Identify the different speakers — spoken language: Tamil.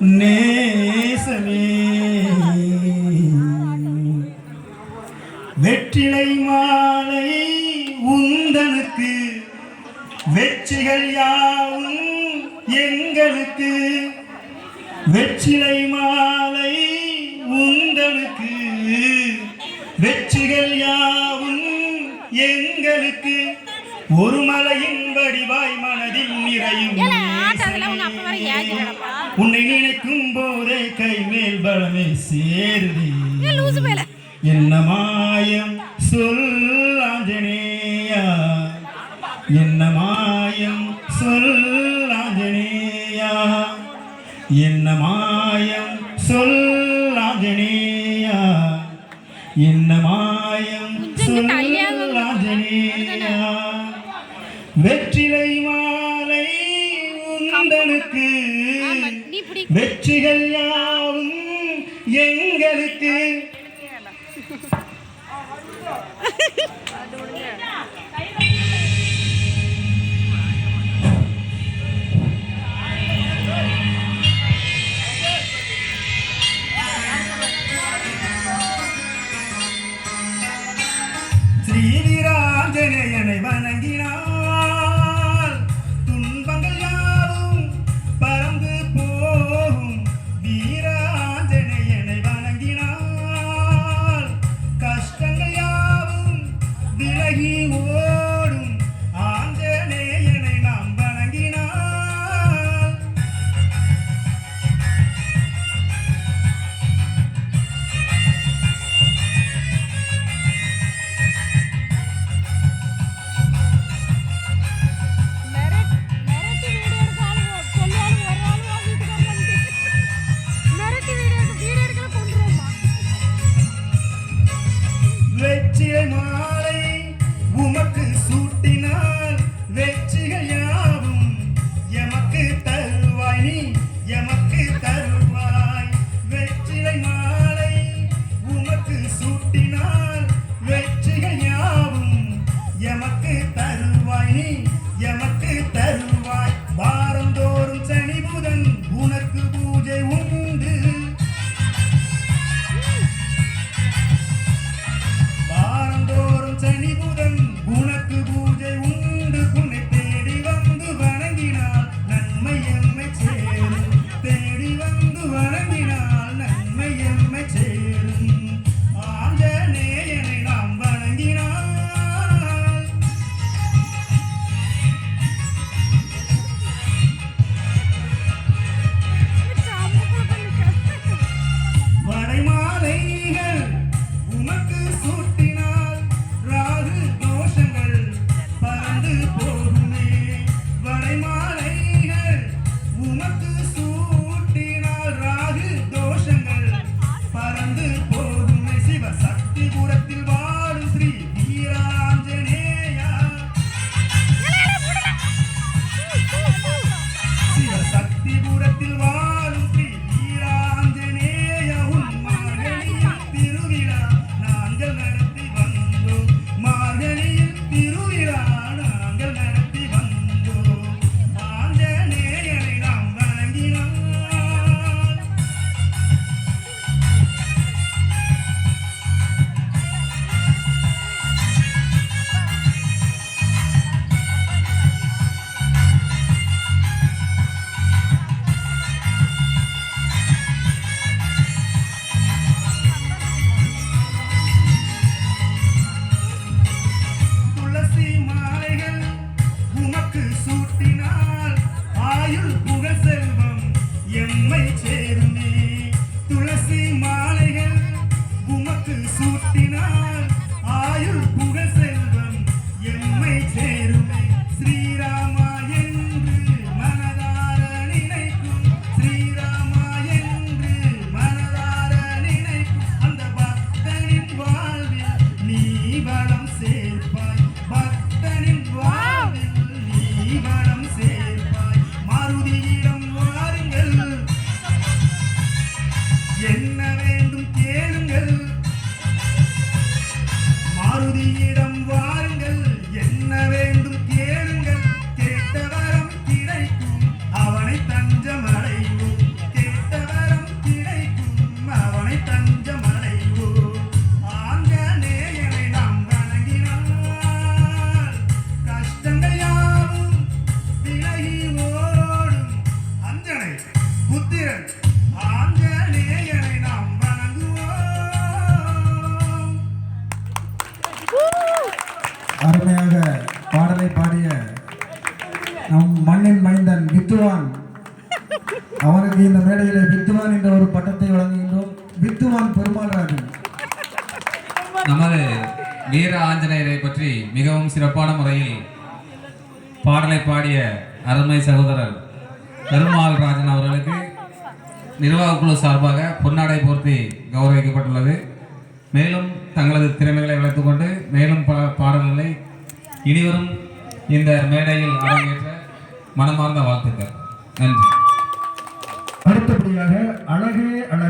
Speaker 1: நேசமே வெற்றிலை மாலை உந்தனுக்கு வெற்றிகள் யாவும் எங்களுக்கு. வெற்றிலை மாலை உந்தனுக்கு வெற்றிகள் யாவும் எங்களுக்கு. ஒரு மலையின் வடிவாய் மனதில் நிறையும் உன்னை நினைக்கும் போதே கை மேல் பலமே சேருதி. என்ன மாயம்? சொல் ஆஞ்சனேயா என்ன மாயம்? சொல் ஆஞ்சனேயா என்ன மாயம்? சொல் ஆஞ்சனேயா என்ன மாயம்? சொல் மாலை உந்தனுக்கு வெற்றிகள் யார் நாங்கள் நடத்தி வந்தோம்.
Speaker 2: மார்கழி dinheiro அவனுக்கு இந்த மேடையிலே வித்துவான் என்ற ஒரு பட்டத்தை வழங்குகின்றோம். வித்துவான் பெருமாள்ராஜன்
Speaker 3: நமது வீர ஆஞ்சநேயரை பற்றி மிகவும் சிறப்பான முறையில் பாடலை பாடிய அருமை சகோதரர் பெருமாள் ராஜன் அவர்களுக்கு நிர்வாக குழு சார்பாக பொன்னாடை போர்த்தி கௌரவிக்கப்பட்டுள்ளது. மேலும் தங்களது திறமைகளை வளர்த்துக் கொண்டு மேலும் பல பாடல்களை இனிவரும் இந்த மேடையில் அரங்கேற்ற மனமார்ந்த வாழ்த்துக்கள். நன்றி.
Speaker 2: அடுத்தபடியாக அழகே அழகு